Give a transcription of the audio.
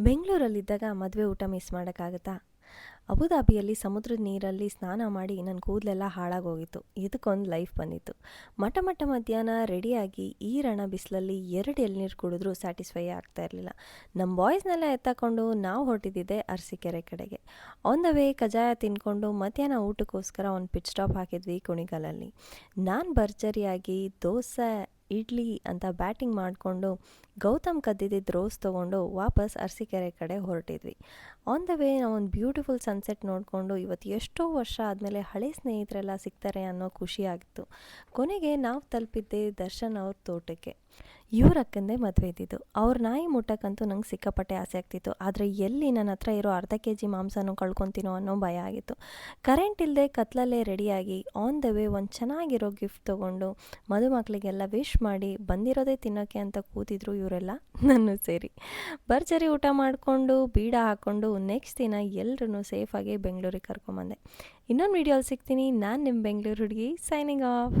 ಬೆಂಗಳೂರಲ್ಲಿದ್ದಾಗ ಮದುವೆ ಊಟ ಮಿಸ್ ಮಾಡೋಕ್ಕಾಗತ್ತಾ? ಅಬುದಾಬಿಯಲ್ಲಿ ಸಮುದ್ರದ ನೀರಲ್ಲಿ ಸ್ನಾನ ಮಾಡಿ ನನ್ನ ಕೂದಲೆಲ್ಲ ಹಾಳಾಗೋಗಿತ್ತು. ಇದಕ್ಕೊಂದು ಲೈಫ್ ಬಂದಿತ್ತು. ಮಠ ಮಠ ಮಧ್ಯಾಹ್ನ ರೆಡಿಯಾಗಿ ಈ ರಣ ಬಿಸಿಲಲ್ಲಿ ಎರಡು ಎಳ್ನೀರು ಕುಡಿದ್ರೂ ಸ್ಯಾಟಿಸ್ಫೈ ಆಗ್ತಾ ಇರಲಿಲ್ಲ. ನಮ್ಮ ಬಾಯ್ಸ್ನೆಲ್ಲ ಎತ್ತಾಕೊಂಡು ನಾವು ಹೊರಟಿದ್ದಿದ್ದೆ ಅರಸಿಕೆರೆ ಕಡೆಗೆ. ಆನ್ ದ ವೇ ಕಜಾಯ ತಿನ್ಕೊಂಡು ಮಧ್ಯಾಹ್ನ ಊಟಕ್ಕೋಸ್ಕರ ಒಂದು ಪಿಚ್ ಸ್ಟಾಪ್ ಹಾಕಿದ್ವಿ ಕುಣಿಗಲಲ್ಲಿ. ನಾನು ಭರ್ಜರಿಯಾಗಿ ದೋಸೆ ಇಡ್ಲಿ ಅಂತ ಬ್ಯಾಟಿಂಗ್ ಮಾಡಿಕೊಂಡು ಗೌತಮ್ ಕದ್ದಿದ್ದ ರೋಸ್ ತೊಗೊಂಡು ವಾಪಸ್ ಅರಸಿಕೆರೆ ಕಡೆ ಹೊರಟಿದ್ವಿ. ಆನ್ ದ ವೇ ನಾವೊಂದು ಬ್ಯೂಟಿಫುಲ್ ಸನ್ಸೆಟ್ ನೋಡಿಕೊಂಡು ಇವತ್ತು ಎಷ್ಟೋ ವರ್ಷ ಆದಮೇಲೆ ಹಳೆ ಸ್ನೇಹಿತರೆಲ್ಲ ಸಿಗ್ತಾರೆ ಅನ್ನೋ ಖುಷಿ ಆಗಿತ್ತು. ಕೊನೆಗೆ ನಾವು ತಲುಪಿದ್ದೆ ದರ್ಶನ್ ಅವ್ರ ತೋಟಕ್ಕೆ. ಇವ್ರ ಅಕ್ಕಂದೇ ಮದುವೆ ಇದ್ದಿದ್ದು. ಅವ್ರ ನಾಯಿ ಮುಟ್ಟಕ್ಕಂತೂ ನಂಗೆ ಸಿಕ್ಕಾಪಟ್ಟೆ ಆಸೆ ಆಗ್ತಿತ್ತು. ಆದರೆ ಎಲ್ಲಿ ನನ್ನ ಹತ್ರ ಇರೋ ಅರ್ಧ ಕೆ ಜಿ ಮಾಂಸನೂ ಕಳ್ಕೊತೀನೋ ಅನ್ನೋ ಭಯ ಆಗಿತ್ತು. ಕರೆಂಟ್ ಇಲ್ಲದೆ ಕತ್ಲಲ್ಲೇ ರೆಡಿಯಾಗಿ ಆನ್ ದ ವೇ ಒಂದು ಚೆನ್ನಾಗಿರೋ ಗಿಫ್ಟ್ ತೊಗೊಂಡು ಮದುಮಕ್ಕಳಿಗೆಲ್ಲ ವಿಶ್ ಮಾಡಿ ಬಂದಿರೋದೇ ತಿನ್ನೋಕ್ಕೆ ಅಂತ ಕೂತಿದ್ರು ಇವರೆಲ್ಲ, ನನ್ನ ಸೇರಿ. ಭರ್ಜರಿ ಊಟ ಮಾಡಿಕೊಂಡು, ಬೀಡ ಹಾಕ್ಕೊಂಡು ನೆಕ್ಸ್ಟ್ ದಿನ ಎಲ್ಲರೂ ಸೇಫಾಗಿ ಬೆಂಗಳೂರಿಗೆ ಕರ್ಕೊಂಬಂದೆ. ಇನ್ನೊಂದು ವೀಡಿಯೋಲ್ಲಿ ಸಿಗ್ತೀನಿ. ನಾನು ನಿಮ್ಮ ಬೆಂಗಳೂರು ಹುಡುಗಿ ಸೈನಿಂಗ್ ಆಫ್